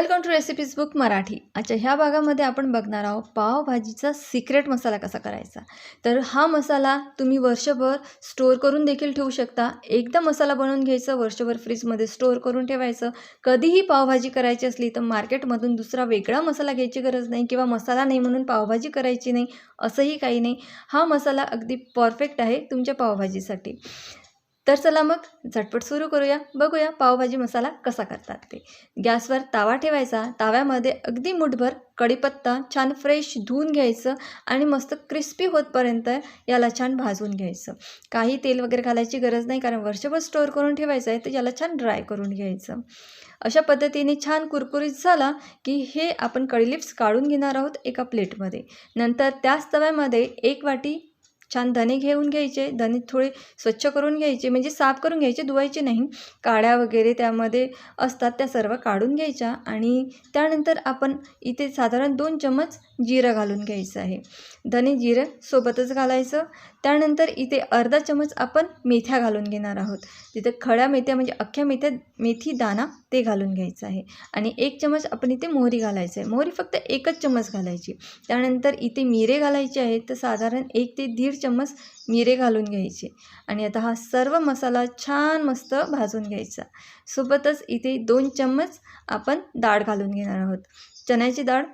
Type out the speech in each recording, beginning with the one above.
Welcome to recipes book Marathi. अच्छा ह्या भागामध्ये आपण बघणार आहोत पावभाजीचा सिक्रेट मसाला कसा करायचा. तर हा मसाला तुम्ही वर्षभर स्टोअर करून देखील ठेवू शकता. एकदा मसाला बनवून घ्यायचं वर्षभर फ्रीजमध्ये स्टोअर करून ठेवायचं. कधीही पावभाजी करायची असली तर मार्केटमधून दुसरा वेगळा मसाला घ्यायची गरज नाही किंवा मसाला नाही म्हणून पावभाजी करायची नाही असंही काही नाही. हा मसाला अगदी परफेक्ट आहे तुमच्या पावभाजीसाठी. तर चला मग झटपट सुरू करूया. बघूया पावभाजी मसाला कसा करतात ते. गॅसवर तावा ठेवायचा. ताव्यामध्ये अगदी मुठभर कढीपत्ता छान फ्रेश धुवून घ्यायचं आणि मस्त क्रिस्पी होतपर्यंत याला छान भाजून घ्यायचं. काही तेल वगैरे घालायची गरज नाही कारण वर्षभर स्टोअर करून ठेवायचं आहे तर याला छान ड्राय करून घ्यायचं. अशा पद्धतीने छान कुरकुरीत झाला की हे आपण कढीलिप्स काढून घेणार आहोत एका प्लेटमध्ये नंतर त्याच तव्यामध्ये एक वाटी छान धने घेऊन घ्यायचे धने थोडे स्वच्छ करून घ्यायचे म्हणजे साफ करून घ्यायचे धुवायचे नाही. काड्या वगैरे त्यामध्ये असतात त्या सर्व काढून घ्यायच्या आणि त्यानंतर आपण इथे साधारण दोन चम्मच जिरं घालून घ्यायचं आहे. धने जिरं सोबतच घालायचं. त्यानंतर इथे अर्धा चमच आपण मेथ्या घालून घेणार आहोत. तिथे खड्या मेथ्या म्हणजे अख्ख्या मेथ्या मेथी दाना ते घालून घ्यायचं आहे. आणि एक चमच आपण इथे मोहरी घालायचं आहे. मोहरी फक्त एकच चमच घालायची. त्यानंतर इथे मिरे घालायचे आहेत. तर साधारण एक ते दीड चम्मच मिरे घालून घ्यायचे. आणि आता हा सर्व मसाला छान मस्त भाजून घ्यायचा. सोबतच इथे दोन चम्मच आपण डाळ घालून घेणार आहोत. चण्याची डाळ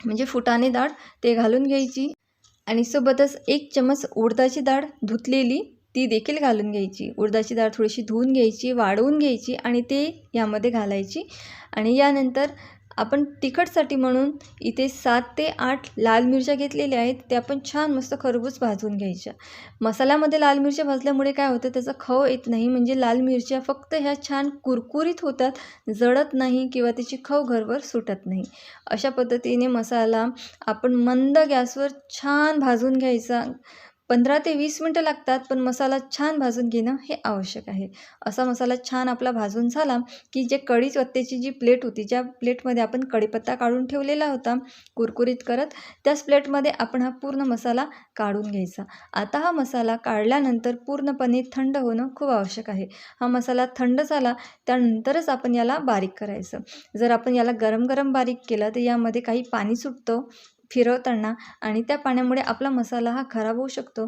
म्हणजे फुटाणे डाळ ते घालून घ्यायची. आणि सोबतच एक चम्मच उडदाची डाळ धुतलेली ती देखील घालून घ्यायची. उडदाची डाळ थोडीशी धुवून घ्यायची वाढवून घ्यायची आणि ते यामध्ये घालायची. आणि यानंतर आपण तिखटसाठी म्हणून इथे सात ते आठ लाल मिरच्या घेतलेल्या आहेत. त्या पण छान मस्त खरबूज भाजून घ्यायच्या. मसाल्यामध्ये लाल मिरच्या भाजल्यामुळे काय होतं त्याचा खव येत नाही. म्हणजे लाल मिरच्या फक्त ह्या छान कुरकुरीत होतात जळत नाही किंवा त्याची खव घरवर सुटत नाही. अशा पद्धतीने मसाला आपण मंद गॅसवर छान भाजून घ्यायचा. पंधरा ते वीस मिनटं लागतात पण मसाला छान भाजून घेणं हे आवश्यक आहे. असा मसाला छान आपला भाजून झाला की जे कढीपत्त्याची जी प्लेट होती ज्या प्लेटमध्ये आपण कढीपत्ता काढून ठेवलेला होता कुरकुरीत करत त्याच प्लेटमध्ये आपण हा पूर्ण मसाला काढून घ्यायचा. आता हा मसाला काढल्यानंतर पूर्णपणे थंड होणं खूप आवश्यक आहे. हा मसाला थंड झाला त्यानंतरच आपण याला बारीक करायचं. जर आपण याला गरम गरम बारीक केलं तर यामध्ये काही पाणी सुटतं फिरवताना आणि त्या पाण्यामुळे आपला मसाला हा खराब होऊ शकतो.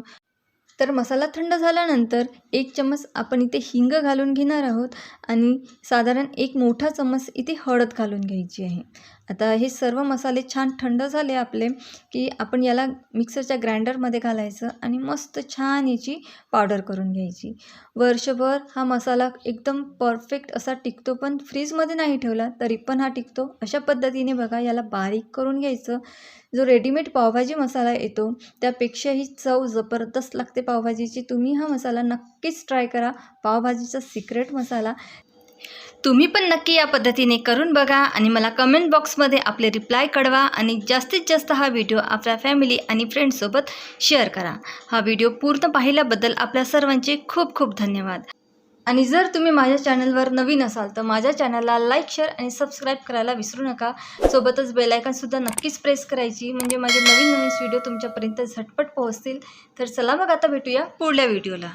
तर मसाला थंड झाल्यानंतर एक चम्मच आपण इथे हिंग घालून घेणार आहोत आणि साधारण एक मोठा चम्मच इथे हळद घालून घ्यायची आहे. आता हे सर्व मसाले छान थंड झाले आपले की आपण याला मिक्सरच्या ग्राइंडरमध्ये घालायचं आणि मस्त छान याची पावडर करून घ्यायची. वर्षभर हा मसाला एकदम परफेक्ट असा टिकतो पण फ्रीजमध्ये नाही ठेवला तरी पण हा टिकतो. अशा पद्धतीने बघा याला बारीक करून घ्यायचं. जो रेडीमेड पावभाजी मसाला येतो त्यापेक्षाही चव जबरदस्त लागते पावभाजीची. तुम्ही हा मसाला नक्कीच ट्राय करा. पावभाजीचा सिक्रेट मसाला तुम्ही पण नक्की या पद्धतीने करून बघा आणि मला कमेंट बॉक्समध्ये आपले रिप्लाय कळवा आणि जास्तीत जास्त हा व्हिडिओ आपल्या फॅमिली आणि फ्रेंड्ससोबत शेअर करा. हा व्हिडिओ पूर्ण पाहिल्याबद्दल आपल्या सर्वांचे खूप खूप धन्यवाद. आणि जर तुम्ही माझ्या चॅनलवर नवीन असाल तर माझ्या चॅनलला लाईक शेअर आणि सबस्क्राईब करायला विसरू नका. सोबतच बेलायकनसुद्धा नक्कीच प्रेस करायची. म्हणजे माझे नवीन नवीन व्हिडिओ तुमच्यापर्यंत झटपट पोहोचतील. तर चला मग आता भेटूया पुढल्या व्हिडिओला